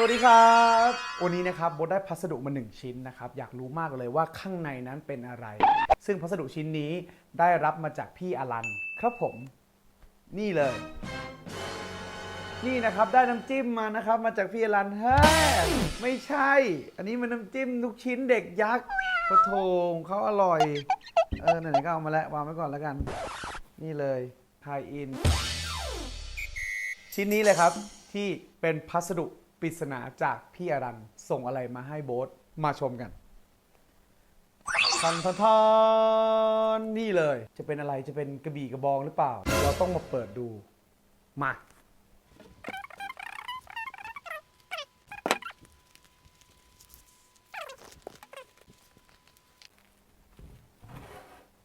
สวัสดีครับ วันนี้นะครับโบทได้พัสดุมาหนึ่งชิ้นนะครับ อยากรู้มากเลยว่าข้างในนั้นเป็นอะไร ซึ่งพัสดุชิ้นนี้ได้รับมาจากพี่อลันครับผม นี่เลย นี่นะครับได้น้ำจิ้มมานะครับ มาจากพี่อลันเฮ้ยไม่ใช่ อันนี้มันน้ำจิ้มลูกชิ้นเด็กยักษ์โอ้โถของเขาอร่อย เออไหนๆก็เอามาแล้ววางไว้ก่อนแล้วกัน นี่เลยไทยอิน ชิ้นนี้เลยครับที่เป็นพัสดุ ปริศนาจากพี่อรันส่งอะไรมาให้โบ๊ทมาชมกันทันทันทันนี่เลย จะเป็นอะไรจะเป็นกระบี่กระบองหรือเปล่า เราต้องมาเปิดดู มา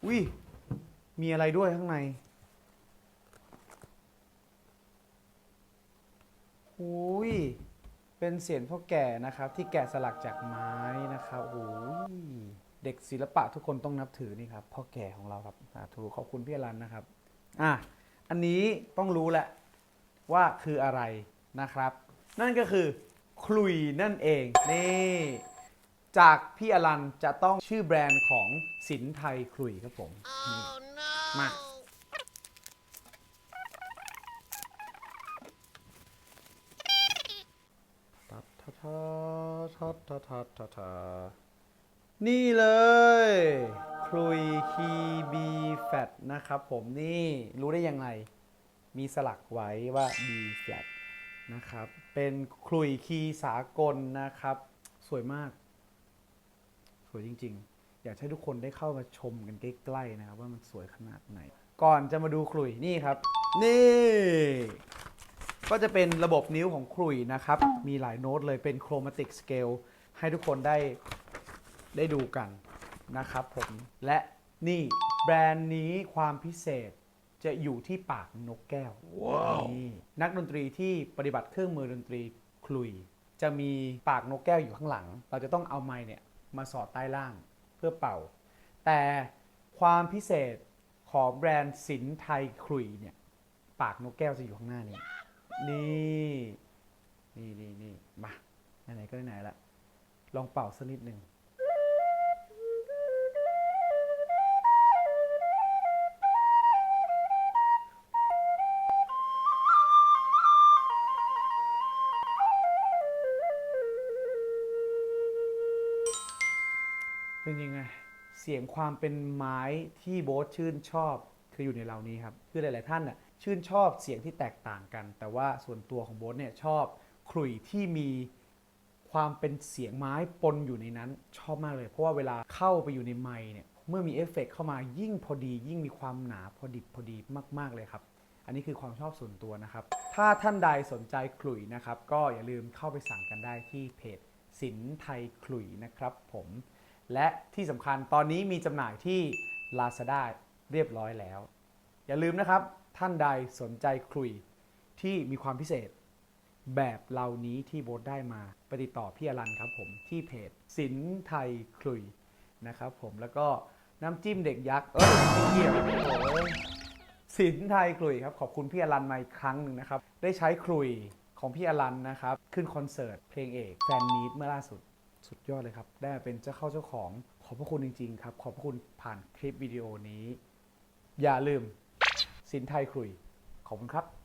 อุ้ยมีอะไรด้วยข้างใน อุ้ย เป็นเสียงพ่อแก่นะครับ ที่แกะสลักจากไม้นะครับโอ้ยเด็กศิลปะทุกคนต้องนับถือนี่ครับพ่อแก่ของเราครับสาธุขอบคุณพี่อรันนะครับอะอันนี้ต้องรู้แหละว่าคืออะไรนะครับ นั่นก็คือคลุยนั่นเองนี่จากพี่อรันจะต้องชื่อแบรนด์ของสินไทยคลุยครับผมนี่มา ทัทัดทัดทัดทัดทัดนี่เลยคลุยคีบีแฟตนะครับผมนี่รู้ได้ยังไง มีสลักไว้ว่า B flat นะครับ เป็นคลุยคีสากลนะครับ สวยมาก สวยจริง ๆ อยากให้ทุกคนได้เข้ามาชมกันใกล้ๆนะครับ ว่ามันสวยขนาดไหน ก่อนจะมาดูคลุยนี่ครับ นี่ ก็จะเป็นระบบนิ้วของครุยนะครับ มีหลายโน้ตเลยเป็นโครมาติกสเกลให้ทุกคนได้ได้ดูกันนะครับผม และนี่แบรนด์นี้ความพิเศษจะอยู่ที่ปากนกแก้วนี่นักดนตรีที่ปฏิบัติเครื่องมือดนตรีคลุย จะมีปากนกแก้วอยู่ข้างหลัง เราจะต้องเอาไม้เนี่ยมาสอดใต้ล่างเพื่อเป่า แต่ความพิเศษของแบรนด์สินไทยคลุยเนี่ยปากนกแก้วจะอยู่ข้างหน้านี้ นี่ นี่นี่นี่มา ไหนๆก็ไหนๆละ ลองเป่าสักนิดหนึ่งเป็นยังไง เสียงความเป็นไม้ที่โบ๊ทชื่นชอบคืออยู่ในเรานี้ครับ คือหลาย ๆ ท่านน่ะ ชื่นชอบเสียงที่แตกต่างกัน แต่ว่าส่วนตัวของโบ๊ทเนี่ยชอบขลุ่ยที่มีความเป็นเสียงไม้ปนอยู่ในนั้นชอบมากเลย เพราะว่าเวลาเข้าไปอยู่ในไมค์เนี่ยเมื่อมีเอฟเฟกต์เข้ามายิ่งพอดี ยิ่งมีความหนาพอดิบพอดีมาก ๆ เลยครับ อันนี้คือความชอบส่วนตัวนะครับ ถ้าท่านใดสนใจขลุ่ยนะครับ ก็อย่าลืมเข้าไปสั่งกันได้ที่เพจสินไทยขลุ่ยนะครับผม และที่สำคัญตอนนี้มีจำหน่ายที่ Lazada เรียบร้อยแล้ว อย่าลืมนะครับ ท่านใดสนใจคุยที่มีความพิเศษ แบบเหล่านี้ที่โบทได้มาไปติดต่อพี่อรันครับผมที่เพจสินไทยคุยนะครับผมแล้วก็น้ำจิ้มเด็กยักษ์เอ้ยเกี่ยวโอ้ยสินไทยคุยครับขอบคุณพี่อรันมาอีกครั้งหนึ่งนะครับ ได้ใช้คุยของพี่อรันนะครับ ขึ้นคอนเสิร์ตเพลงเอกแฟนมีตเมื่อล่าสุดสุดยอดเลยครับ ได้เป็นเจ้าเข้าเจ้าของ ขอบพระคุณจริง ๆ ครับ ขอบพระคุณผ่านคลิปวิดีโอนี้ อย่าลืม สินไทยคุยขอบคุณครับ